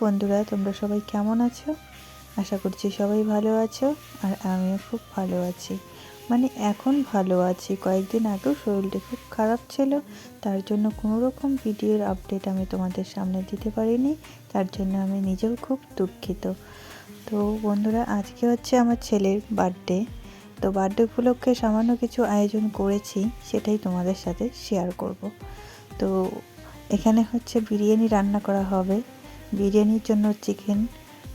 বন্ধুরা, তোমরা সবাই কেমন আছো? আশা করছি সবাই ভালো আছো আর আমিও খুব ভালো আছি। মানে এখন ভালো আছি। কয়েকদিন আগেও শরীরটা খুব খারাপ ছিল, তার জন্য কোনো রকম ভিডিওর আপডেট আমি তোমাদের সামনে দিতে পারিনি, তার জন্য আমি নিজেও খুব দুঃখিত। তো বন্ধুরা, আজকে হচ্ছে আমার ছেলের বার্থডে। তো বার্থডে উপলক্ষে সামান্য কিছু আয়োজন করেছি, সেটাই তোমাদের সাথে শেয়ার করব। তো এখানে হচ্ছে বিরিয়ানি রান্না করা হবে। বিরিয়ানির জন্য চিকেন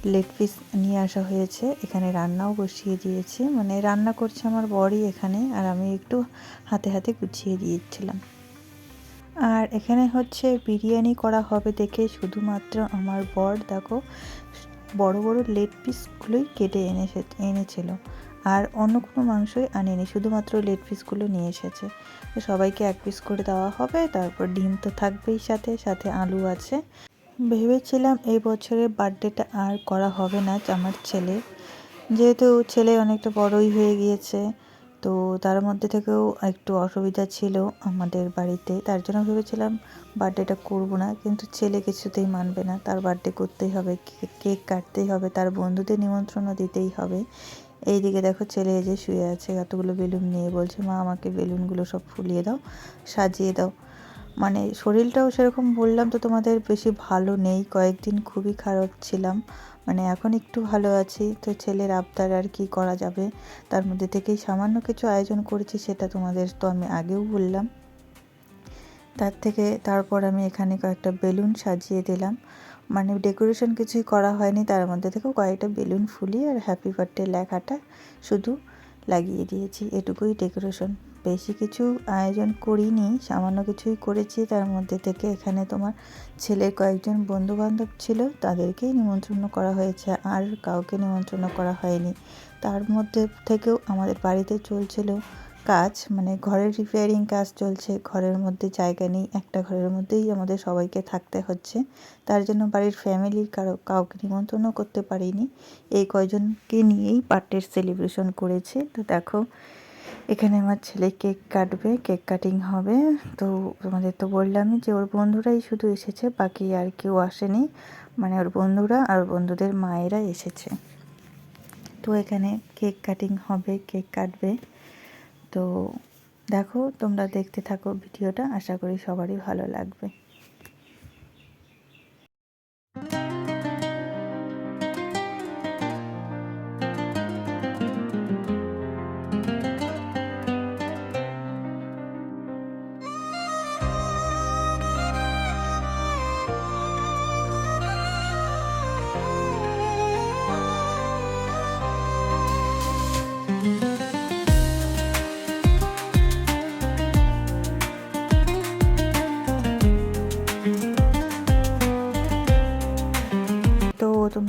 লেগ পিস নিয়ে আসা হয়েছে। এখানে রান্নাও বসিয়ে দিয়েছি। মানে রান্না করছে আমার বরই এখানে, আর আমি একটু হাতে হাতে গুছিয়ে দিয়েছিলাম। আর এখানে হচ্ছে বিরিয়ানি করা হবে দেখে শুধুমাত্র আমার বর, দেখো, বড় বড় লেগ পিসগুলোই কেটে এনে এনেছিল। আর অন্য কোনো মাংসই আনেনি, শুধুমাত্র লেগ পিসগুলো নিয়ে এসেছে। তো সবাইকে এক পিস করে দেওয়া হবে, তারপর ডিম তো থাকবেই সাথে সাথে আলু আছে। ভেবেছিলাম এই বছরের বার্থডেটা আর করা হবে না আমার ছেলে। যেহেতু ছেলে অনেকটা বড়ই হয়ে গিয়েছে, তো তার মধ্যে থেকেও একটু অসুবিধা ছিল আমাদের বাড়িতে। তার জন্য ভেবেছিলাম বার্থডেটা করব না, কিন্তু ছেলে কিছুতেই মানবে না। তার বার্থডে করতেই হবে কেক কাটতেই হবে, তার বন্ধুদের নিমন্ত্রণও দিতেই হবে। এই দিকে দেখো ছেলে যে শুয়ে আছে, এতগুলো বেলুন নিয়ে বলছে, মা, আমাকে বেলুনগুলো সব ফুলিয়ে দাও, সাজিয়ে দাও। মানে শরীরটাও সেরকম বললাম তো তোমাদের বেশি ভালো নেই। কয়েকদিন খুবই খারাপ ছিলাম। মানে এখন একটু ভালো আছি। তো ছেলের আবদার আর কি করা যাবে? তার মধ্যে থেকেই সামান্য কিছু আয়োজন করেছি সেটা তোমাদের তো আমি আগেও বললাম। তার থেকে তারপর আমি এখানে কয়েকটা বেলুন সাজিয়ে দিলাম। মানে ডেকোরেশন কিছুই করা হয়নি। তার মধ্যে থেকেও কয়েকটা বেলুন ফুলিয়ে আর হ্যাপি বার্থডে লেখাটা শুধু লাগিয়ে দিয়েছি। এটুকুই ডেকোরেশন। বেশি কিছু আয়োজন করিনি, সামান্য কিছুই করেছি। তার মধ্যে থেকে এখানে তোমার ছেলের কয়েকজন বন্ধু বান্ধব ছিল তাদেরকেই নিমন্ত্রণ করা হয়েছে। আর কাউকে নিমন্ত্রণ করা হয়নি। তার মধ্যে থেকেও আমাদের বাড়িতে চলছিল কাজ মানে ঘরের রিপেয়ারিং কাজ চলছে। ঘরের মধ্যে জায়গা নেই, একটা ঘরের মধ্যেই আমাদের সবাইকে থাকতে হচ্ছে। তার জন্য বাড়ির ফ্যামিলির কারও, কাউকে নিমন্ত্রণও করতে পারিনি। এই কয়জনকে নিয়েই বার্থডের সেলিব্রেশন করেছে। তো দেখো এখানে আমার ছেলে কেক কাটবে, কেক কাটিং হবে। তো তোমাদের তো বললামই যে ওর বন্ধুরাই শুধু এসেছে, বাকি আর কেউ আসেনি। মানে ওর বন্ধুরা আর বন্ধুদের মায়েরা এসেছে। তো এখানে কেক কাটিং হবে, কেক কাটবে। তো দেখো, তোমরা দেখতে থাকো ভিডিওটা। আশা করি সবারই ভালো লাগবে।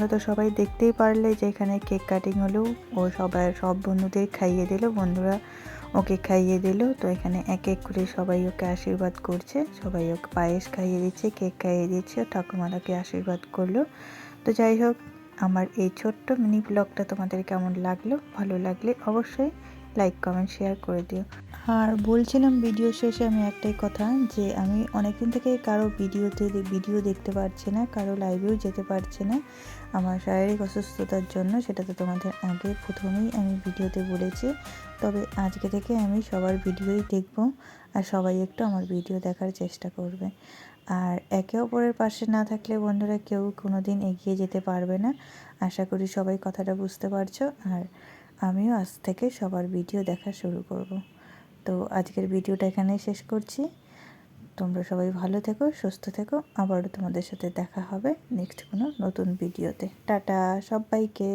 তোমরা তো সবাই দেখতেই পারলে যে এখানে কেক কাটিং হলো। ও সবাই, সব বন্ধুদের খাইয়ে দিল, বন্ধুরা ওকে খাইয়ে দিল। তো এখানে এক এক করে সবাই ওকে আশীর্বাদ করছে। সবাই ওকে পায়েস খাইয়ে দিচ্ছে, কেক খাইয়ে দিচ্ছে ঠাকুমারাকে আশীর্বাদ করল। তো যাই হোক, আমার এই ছোট্ট মিনি ব্লগটা তোমাদের কেমন লাগল? ভালো লাগলে অবশ্যই লাইক কমেন্ট শেয়ার করে দিও। আর বলছিলাম ভিডিও শেষে আমি একটাই কথা, যে আমি অনেকদিন থেকে কারও ভিডিওতে ভিডিও দেখতে পারছি না, কারও লাইভেও যেতে পারছি না। আমার শারীরিক অসুস্থতার জন্য সেটা তো তোমাদের আগে প্রথমেই আমি ভিডিওতে বলেছি। তবে আজকে থেকে আমি সবার ভিডিওই দেখব আর সবাই একটু আমার ভিডিও দেখার চেষ্টা করবে। আর একে অপরের পাশে না থাকলে বন্ধুরা কেউ কোনো দিন এগিয়ে যেতে পারবে না। আশা করি সবাই কথাটা বুঝতে পারছ। আর আমিও আজ থেকে সবার ভিডিও দেখা শুরু করব। তো আজকের ভিডিওটা এখানেই শেষ করছি। তোমরা সবাই ভালো থেকো, সুস্থ থেকো। আবারও তোমাদের সাথে দেখা হবে নেক্সট কোনো নতুন ভিডিওতে। টাটা, সবাইকে।